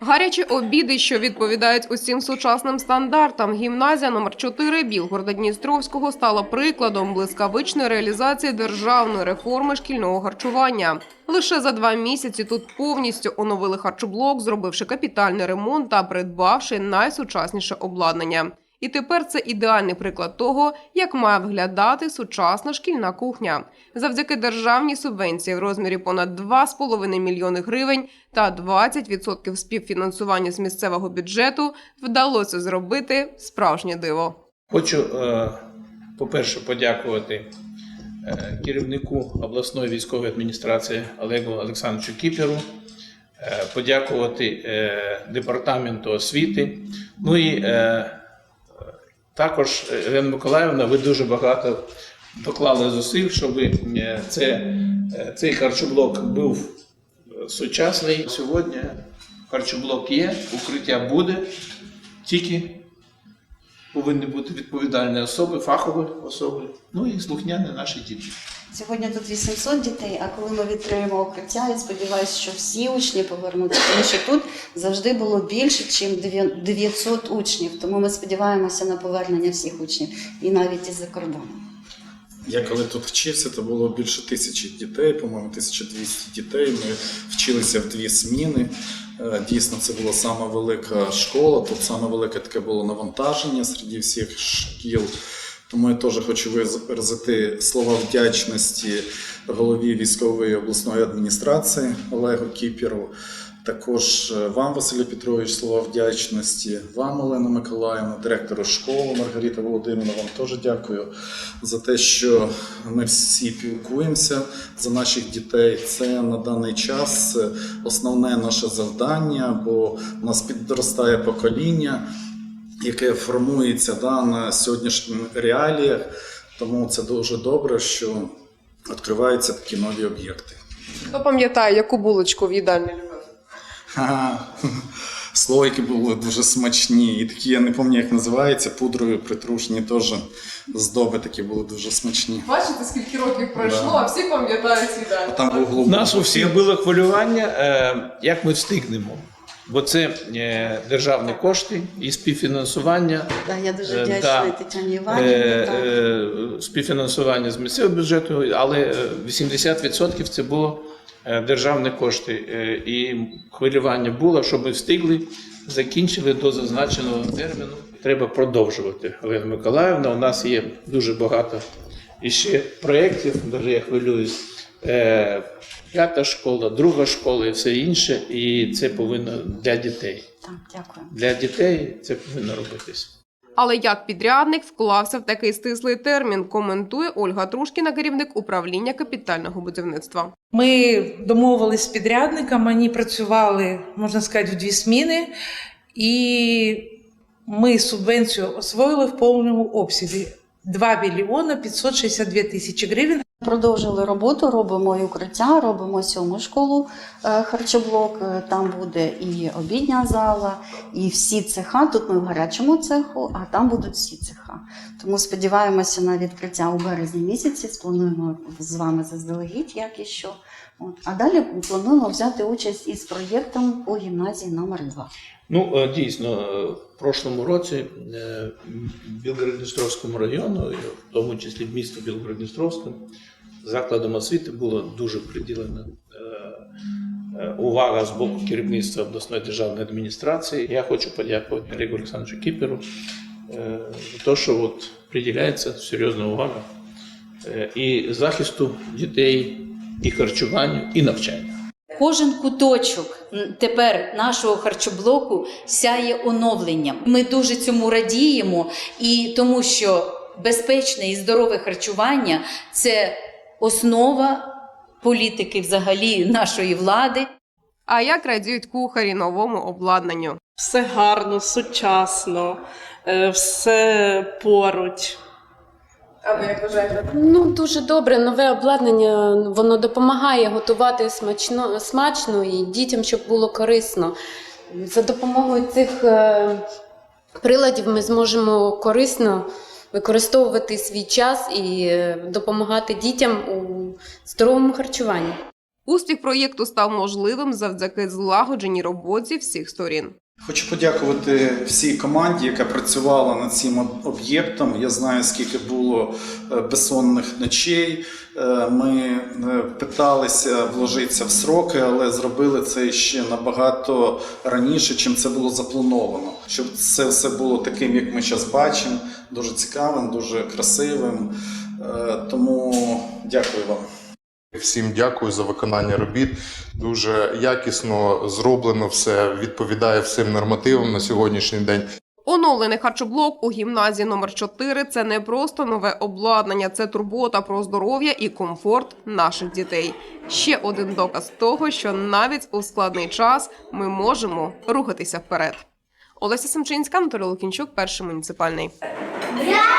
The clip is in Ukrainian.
Гарячі обіди, що відповідають усім сучасним стандартам. Гімназія номер 4 Білгорода-Дністровського стала прикладом блискавичної реалізації державної реформи шкільного харчування. Лише за два місяці тут повністю оновили харчоблок, зробивши капітальний ремонт та придбавши найсучасніше обладнання. І тепер це ідеальний приклад того, як має виглядати сучасна шкільна кухня. Завдяки державній субвенції в розмірі понад 2,5 мільйони гривень та 20% співфінансування з місцевого бюджету вдалося зробити справжнє диво. Хочу, е, по-перше, подякувати е, керівнику обласної військової адміністрації Олегу Олександровичу Кіперу, е, подякувати департаменту освіти. Ну і також, е, Ірина Миколаївна, ви дуже багато доклали зусиль, щоб е, це, е, цей харчоблок був сучасний. Сьогодні харчоблок є, укриття буде, тільки повинні бути відповідальні особи, фахові особи, ну і слухняні наші діти. Сьогодні тут 800 дітей, а коли ми відкриємо укриття, я сподіваюся, що всі учні повернуться, тому що тут завжди було більше, ніж 900 учнів. Тому ми сподіваємося на повернення всіх учнів і навіть із-за кордону. Я коли тут вчився, то було більше тисячі дітей, по-моєму, 1200 дітей. Ми вчилися в дві зміни. Е, Дійсно, це була сама велика школа, тут саме велике таке було навантаження серед всіх шкіл. Тому я теж хочу виразити слова вдячності голові військової обласної адміністрації Олегу Кіперу. Також е, вам, Василь Петрович, слова вдячності, вам, Олена Миколаївна, директору школи Маргарита Володимирівна, вам теж дякую за те, що ми всі пілкуємося за наших дітей. Це на даний час е, основне наше завдання, бо у нас підростає покоління, яке формується да, на сьогоднішніх реаліях. Тому це дуже добре, що відкриваються такі нові об'єкти. Хто пам'ятає, яку булочку в їдальні Слойки були дуже смачні, і такі я не пам'ятаю, як називається, пудрові притрушені теж здоби такі були дуже смачні. Бачите, скільки років пройшло, Да. а всі пам'ятають. Там був У нас у всіх було хвилювання, е, як ми встигнемо. Бо це е, державні кошти і співфінансування. Да, я дуже Е, вдячна да. Тетяні Е, Іванівні. так. е, співфінансування з місцевого бюджету, але е, 80% це було державні кошти. Е, І хвилювання було, щоб ми встигли, закінчили до зазначеного терміну. Треба продовжувати. Олена Миколаївна, у нас є дуже багато іще проєктів, навіть я хвилююсь. Е, П'ята школа, друга школа і все інше, і це повинно для дітей. Так, дякую. Для дітей це повинно робитись. Але як підрядник вклався в такий стислий термін, коментує Ольга Трушкіна, керівник управління капітального будівництва. Ми домовились з підрядником, вони працювали, можна сказати, в дві сміни, і ми субвенцію освоїли в повному обсязі 2 мільйона 562 тисячі гривень. Продовжили роботу, робимо і укриття, робимо сьому школу е, харчоблок. Е, Там буде і обідня зала, і всі цеха. Тут ми в гарячому цеху, а там будуть всі цеха. Тому сподіваємося на відкриття у березні місяці. Сплануємо з вами заздалегідь, як і що. От. А далі плануємо взяти участь із проєктом у гімназії номер 2 Ну, е, дійсно, е, в прошлому році е, в Білгород-Дністровському району, в тому числі в місто Білгород-Дністровському, закладом освіти було дуже приділена е, увага з боку керівництва обласної державної адміністрації. Я хочу подякувати Олегу Олександровичу Кіперу е, за що от приділяється серйозна увага е, і захисту дітей, і харчуванню, і навчанню. Кожен куточок тепер нашого харчоблоку сяє оновленням. Ми дуже цьому радіємо, і тому що безпечне і здорове харчування це основа політики взагалі нашої влади. А як радіють кухарі новому обладнанню? Все гарно, сучасно, е, все поруч. А ви як вважаєте? Ну, дуже добре, нове обладнання, воно допомагає готувати смачно, смачно і дітям, щоб було корисно. За допомогою цих е, приладів ми зможемо корисно використовувати свій час і е, допомагати дітям у здоровому харчуванні. Успіх проєкту став можливим завдяки злагодженій роботі всіх сторін. Хочу подякувати всій команді, яка працювала над цим об'єктом. Я знаю, скільки було е, безсонних ночей. Е, Ми е, питалися вложитися в сроки, але зробили це ще набагато раніше, чим це було заплановано. Щоб це все було таким, як ми зараз бачимо, дуже цікавим, дуже красивим. Тому дякую вам. Всім дякую за виконання робіт. Дуже якісно зроблено все, відповідає всім нормативам на сьогоднішній день. Оновлений харчоблок у гімназії номер 4 – це не просто нове обладнання, це турбота про здоров'я і комфорт наших дітей. Ще один доказ того, що навіть у складний час ми можемо рухатися вперед. Олеся Семчинська, Анатолій Лукінчук, перший муніципальний. Дякую!